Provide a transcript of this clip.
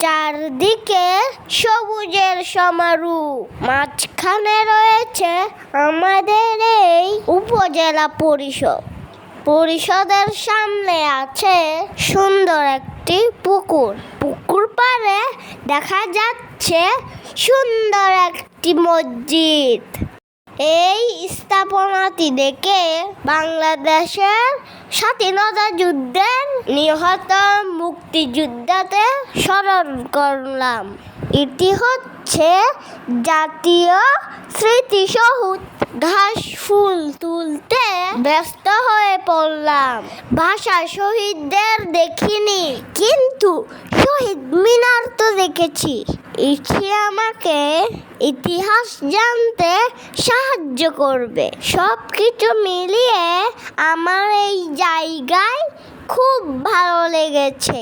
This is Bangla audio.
চারদিকে সবুজের সমারোহ মাঝখানে রয়েছে আমাদের এই উপজেলা পরিষদ। পরিষদের সামনে আছে সুন্দর একটি পুকুর। পুকুর পাড়ে দেখা যাচ্ছে সুন্দর একটি মসজিদ। এই স্থাপনাটি দেখে বাংলাদেশের স্বাধীনতা যুদ্ধের নিহত মুক্তিযোদ্ধাতে স্মরণ করলাম। এটি হচ্ছে জাতীয় স্মৃতিসৌধ ঘাস ফুল তুলতে ব্যস্ত হয়ে পড়লাম। ভাষা শহীদদের দেখিনি, কিন্তু শহীদ মিনার তো দেখেছি। এটি আমাকে ইতিহাস জানতে সাহায্য করবে। সব কিছু মিলিয়ে আমার এই জায়গায় খুব ভালো লেগেছে।